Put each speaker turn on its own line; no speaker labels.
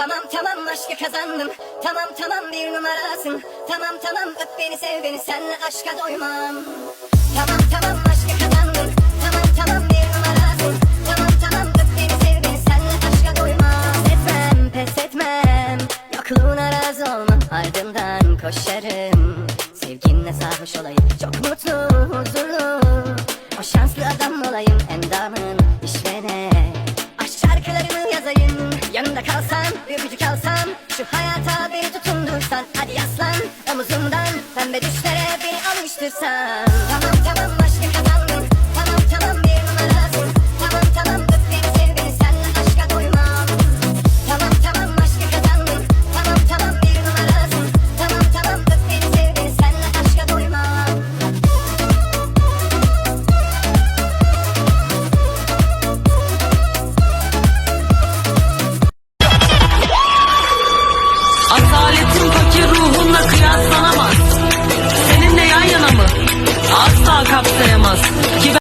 Tamam tamam aşkı kazandım. Tamam tamam bir numarasın. Tamam tamam öp beni sev beni senle aşka doymam. Tamam tamam aşkı kazandım. Tamam tamam bir numarasın. Tamam tamam öp beni sev beni senle aşka doymam. Pes etmem pes etmem. Yokluğuna razı olmam. Ardından koşarım. Sevginle sarhoş olayım. Çok mutlu huzurlu. O şanslı adam olayım. Endamın Yanımda kalsam öpücük alsam Şu hayata beni tutundursan Hadi yaslan omuzumdan Pembe düşlere beni alıştırsan Tamam tamam
kapsayamaz. Ki ben...